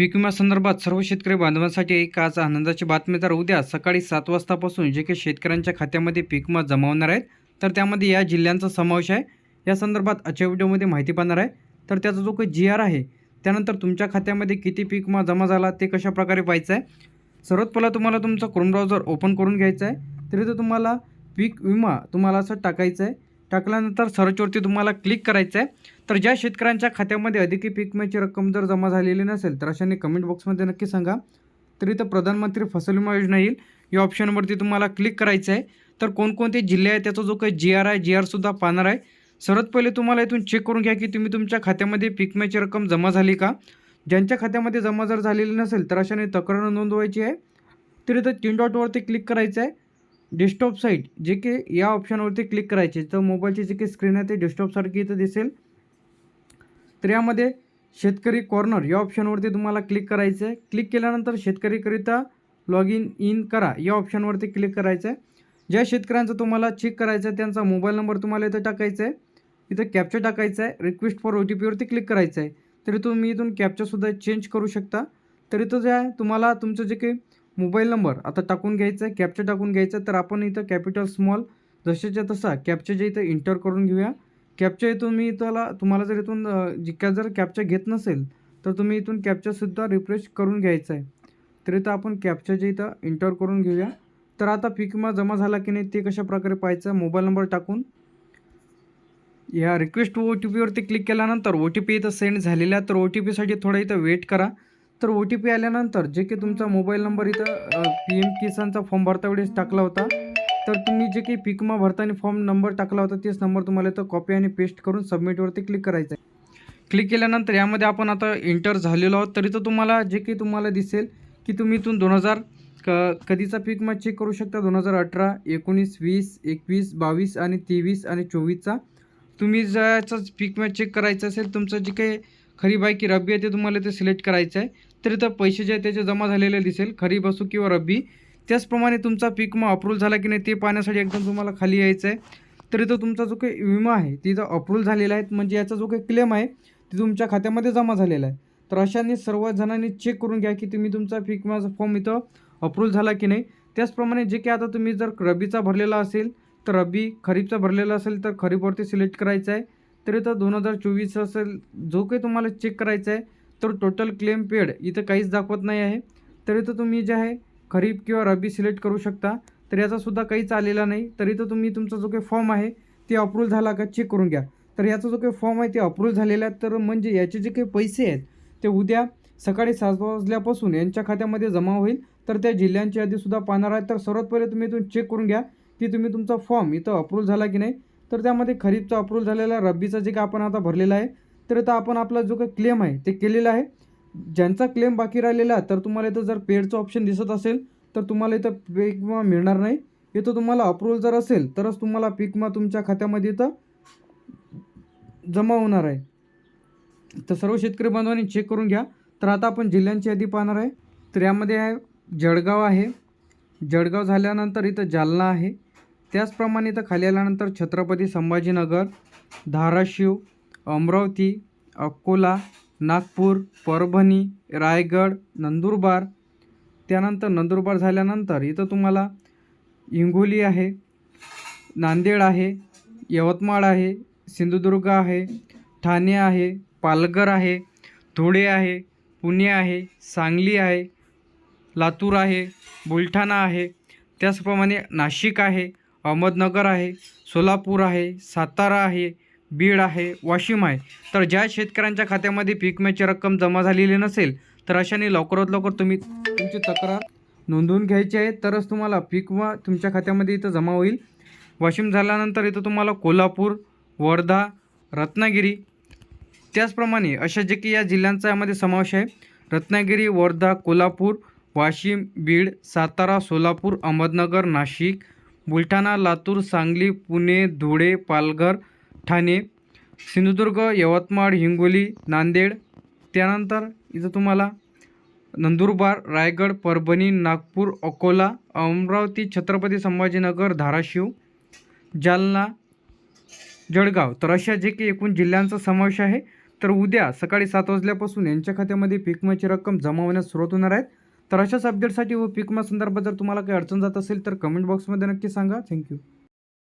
पीक विम्यासंदर्भात सर्व शेतकरी बांधवांसाठी एक आज आनंदाची बातमी तर उद्या सकाळी सात वाजतापासून जे काही शेतकऱ्यांच्या खात्यामध्ये पीक विमा जमा होणार आहेत तर त्यामध्ये या जिल्ह्यांचा समावेश आहे. या संदर्भात आजच्या व्हिडिओमध्ये माहिती पाहणार आहे. तर त्याचा जो काही जी आर आहे त्यानंतर तुमच्या खात्यामध्ये किती पीक विमा जमा झाला ते कशा प्रकारे पाहायचं आहे? सर्वात पहिला तुम्हाला तुमचा क्रोम ब्राउझर ओपन करून घ्यायचा आहे. तरी तो तुम्हाला पीक विमा तुम्हाला असं टाकायचं आहे. टाकल्यानंतर सर्चवरती तुम्हाला क्लिक करायचं आहे तर ज्या शेतकऱ्यांच्या खात्यामध्ये अधिकी पीक विम्याची रक्कम जर जमा झालेली नसेल तर अशाने कमेंट बॉक्समध्ये नक्की सांगा. तरी तर प्रधानमंत्री फसल विमा योजना येईल. या ऑप्शनवरती तुम्हाला क्लिक करायचं आहे तर कोणकोणते जिल्हे आहे त्याचा जो काही जी आर आहे जी आरसुद्धा पाहणार आहे. सर्वात पहिले तुम्हाला इथून चेक करून घ्या की तुम्ही तुमच्या खात्यामध्ये पीक विम्याची रक्कम जमा झाली का? ज्यांच्या खात्यामध्ये जमा जर झालेली नसेल तर अशाने तक्रार नोंदवायची आहे. तरी तर तीन डॉटवरती क्लिक करायचं आहे डेस्कटॉप साईट जे की या ऑप्शनवरती क्लिक करायचे. तर मोबाईलची जे काही स्क्रीन आहे ते डेस्कटॉपसारखी इथं दिसेल. तर यामध्ये शेतकरी कॉर्नर या ऑप्शनवरती तुम्हाला क्लिक करायचं आहे क्लिक केल्यानंतर शेतकरीकरिता लॉग इन इन करा. या ऑप्शनवरती क्लिक करायचं आहे ज्या शेतकऱ्यांचं तुम्हाला चेक करायचं आहे त्यांचा मोबाईल नंबर तुम्हाला इथं टाकायचा आहे इथं कॅप्चा टाकायचा आहे रिक्वेस्ट फॉर ओ टी पीवरती क्लिक करायचं आहे तरी तुम्ही इथून कॅप्चासुद्धा चेंज करू शकता. तरी तो जे आहे तुम्हाला तुमचं जे काही मोबाईल नंबर. आता टाकून घ्यायचा आहे कॅप्चा टाकून घ्यायचा आहे तर आपण इथं कॅपिटल स्मॉल जशाच्या तसा कॅप्चाच्या इथं इंटर करून घेऊया. कॅप्चा इथून मी इथला तुम्हाला जर इथून जिक्या जर कॅप्चा घेत नसेल तर तुम्ही इथून कॅप्चासुद्धा रिफ्रेश करून घ्यायचा आहे तर इथं आपण कॅप्चाच्या इथं इंटर करून घेऊया. तर आता पीक विमा जमा झाला की नाही ते कशा प्रकारे पाहायचं? मोबाईल नंबर टाकून. या रिक्वेस्ट ओ टी पीवरती क्लिक केल्यानंतर ओ टी पी इथं सेंड झालेला आहे तर ओ टी पीसाठी थोडं इथं वेट करा. तर ओ टी पी आल्यानंतर जे की तुमचा मोबाईल नंबर इथं पी एम किसानचा फॉर्म भरता वेळेस टाकला होता. तर तुम्ही जे काही पिकमा भरताना फॉर्म नंबर टाकला होता तेच नंबर तुम्हाला इथं कॉपी आणि पेस्ट करून सबमिटवरती क्लिक करायचं आहे क्लिक केल्यानंतर यामध्ये आपण आता एंटर झालेलो आहोत. तरी तर तुम्हाला जे काही तुम्हाला दिसेल की तुम्ही इथून दोन हजार क कधीचा पिकमा चेक करू शकता? दोन हजार अठरा एकोणीस वीस एकवीस बावीस आणि तेवीस आणि चोवीसचा. तुम्ही ज्याचा पीक विमा चेक करायचं असेल तुमचं जे काही खरीप आहे की रब्बी आहे ते तुम्हाला ते सिलेक्ट करायचं आहे. तर इथं पैसे जे आहे त्याचे जमा झालेले दिसेल. खरीप असो किंवा रब्बी. त्याचप्रमाणे तुमचा पीक विमा अप्रूव्ह झाला की नाही ते पाहण्यासाठी एकदम तुम्हाला खाली यायचं आहे. तर इथं तुमचा जो काही विमा आहे तिथं अप्रूव्ह झालेला आहे म्हणजे याचा जो काही क्लेम आहे ते तुमच्या खात्यामध्ये जमा झालेला आहे. तर अशाने सर्व जणांनी चेक करून घ्या की तुम्ही तुमचा पीक विमाचा फॉर्म इथं अप्रूव्ह झाला की नाही. त्याचप्रमाणे जे काही आता तुम्ही जर रब्बीचा भरलेला असेल तर रब्बी खरीपचा भरलेला असेल तर खरीपवरती सिलेक्ट करायचं आहे. तर इथं दोन हजार चोवीस असेल जो काही तुम्हाला चेक करायचा आहे तर टोटल क्लेम पेड इथं काहीच दाखवत नाही आहे. तर इथं तुम्ही जे आहे खरीप किंवा रब्बी सिलेक्ट करू शकता. तर याचासुद्धा काहीच आलेला नाही. तर इथं तुम्ही तुमचा जो काही फॉर्म आहे ते अप्रूव्ह झाला का चेक करून घ्या. तर याचा जो काही फॉर्म आहे ते अप्रूव्ह झालेला आहे. तर म्हणजे याचे जे काही पैसे आहेत ते उद्या सकाळी सात वाजल्यापासून यांच्या खात्यामध्ये जमा होईल. तर त्या जिल्ह्यांची यादीसुद्धा पाहणार आहे. तर सर्वात पहिले तुम्ही इथून चेक करून घ्या की तुम्ही तुमचा फॉर्म इथं अप्रूव्ह झाला की नाही. तर त्यामध्ये खरीपचा अप्रूव्ह झालेला रब्बीचा जे काही आपण आता भरलेला आहे तर इथं आपण आपला जो काही क्लेम आहे ते केलेला आहे. ज्यांचा क्लेम बाकी राहिलेला तर तुम्हाला इथं जर पेडचं ऑप्शन दिसत असेल तर तुम्हाला इथं पीक विमा मिळणार नाही. इथं तुम्हाला अप्रूव्हल जर असेल तरच तुम्हाला पीक विमा तुमच्या खात्यामध्ये इथं जमा होणार आहे. तर सर्व शेतकरी बांधवांनी चेक करून घ्या. तर आता आपण जिल्ह्यांची यादी पाहणार आहे. तर यामध्ये आहे जळगाव आहे. जळगाव झाल्यानंतर इथं जालना आहे. त्याचप्रमाणे इथं खाली आल्यानंतर छत्रपती संभाजीनगर धाराशिव अमरावती अकोला नागपूर परभणी रायगड नंदुरबार. त्यानंतर नंदुरबार झाल्यानंतर इथं तुम्हाला हिंगोली आहे नांदेड आहे यवतमाळ आहे सिंधुदुर्ग आहे ठाणे आहे पालघर आहे धुळे आहे पुणे आहे सांगली आहे लातूर आहे बुलढाणा आहे. त्याचप्रमाणे नाशिक आहे. अहमदनगर आहे सोलापूर आहे सातारा आहे बीड आहे वाशिम आहे. तर ज्या शेतकऱ्यांच्या खात्यामध्ये पीक विम्याची रक्कम जमा झालेली नसेल तर अशाने लवकरात लवकर तुम्ही तुमची तक्रार नोंदवून घ्यायची आहे. तरच तुम्हाला पीक विमा तुमच्या खात्यामध्ये इथं जमा होईल. वाशिम झाल्यानंतर इथं तुम्हाला कोल्हापूर वर्धा रत्नागिरी त्याचप्रमाणे अशा जे की या जिल्ह्यांचा यामध्ये समावेश आहे. रत्नागिरी वर्धा कोल्हापूर वाशिम बीड सातारा सोलापूर अहमदनगर नाशिक बुलढाणा लातूर सांगली पुणे धुळे पालघर ठाणे सिंधुदुर्ग यवतमाळ हिंगोली नांदेड त्यानंतर इथं तुम्हाला नंदुरबार रायगड परभणी नागपूर अकोला अमरावती छत्रपती संभाजीनगर धाराशिव जालना जळगाव. तर अशा जे की एकूण जिल्ह्यांचा समावेश आहे तर उद्या सकाळी सात वाजल्यापासून यांच्या खात्यामध्ये पीकमाची रक्कम जमा होण्यास सुरुवात होणार आहेत तर अशाच अपडेटसाठी व पीकमा संदर्भात जर तुम्हाला काही अडचण जात असेल तर कमेंट बॉक्समध्ये नक्की सांगा. थँक्यू